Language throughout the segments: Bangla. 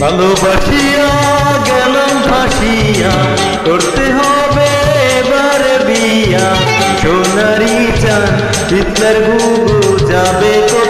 ভালোবাসিয়া গেলাম ভাসিয়া করতে হবে এবার বিয়া। সোনারি চান পিতলার গুগু যাবে কোথায়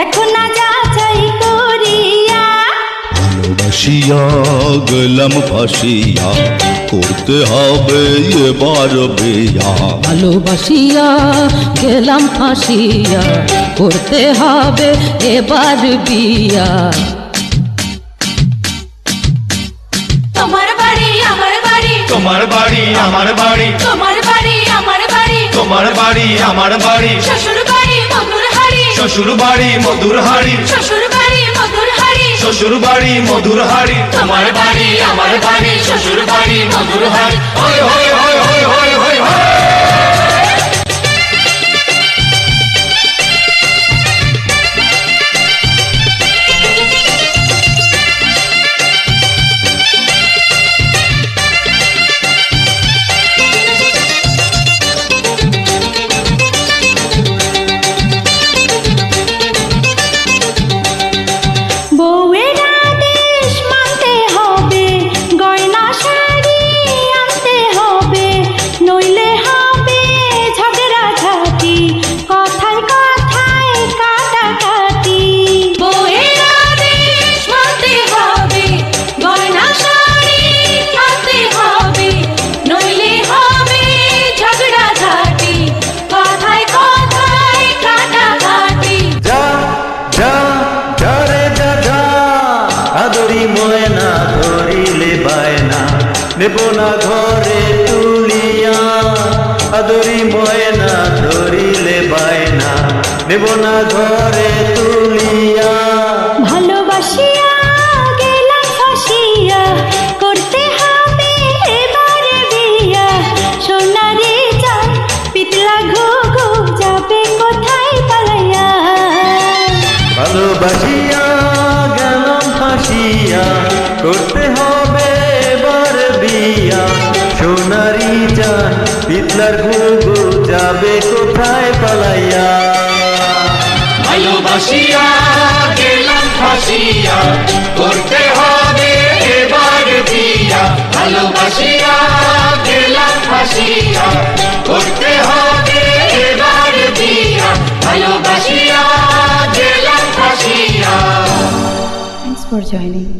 দেখো না যা চাই করিয়া। ভালোবাসিয়া গেলাম ফাঁসিয়া করতে হবে এবার বিয়া। ভালোবাসিয়া গেলাম ফাঁসিয়া করতে হবে এবার বিয়া। তোমার বাড়ি আমার বাড়ি। তোমার বাড়ি আমার বাড়ি। তোমার বাড়ি আমার বাড়ি। তোমার বাড়ি আমার বাড়ি। শ্বশুর বাড়ি শ্বশুর বাড়ি মধুর হাড়ি শ্বশুর বাড়ি মধুর হাড়ি শ্বশুর বাড়ি মধুর হাড়ি তোমার বাড়ি আমার নেব না ঘরে তুলিয়া। আদরি ময়না ধরিলে বায়না। নেব না ঘরে তুলিয়া। ভালোবাসিয়া গেলাম ফাঁসিয়া করতে হবে এবারে বিয়া। সোনারে চান পিতলা ঘুঘু যাবে কোথায় পালাইয়া? ভালোবাসিয়া গেলাম ফাঁসিয়া করতে সোনারি চান পিতলার ঘুঘু যাবে কোথায় পালাইয়া? ভালোবাসিয়া গেলাম ফাঁসিয়া করতে হবে এবার বিয়া ভালোবাসিয়া গেলাম ফাঁসিয়া করতে হবে এবার বিয়া ভালোবাসিয়া গেলাম ফাঁসিয়া। Thanks for joining.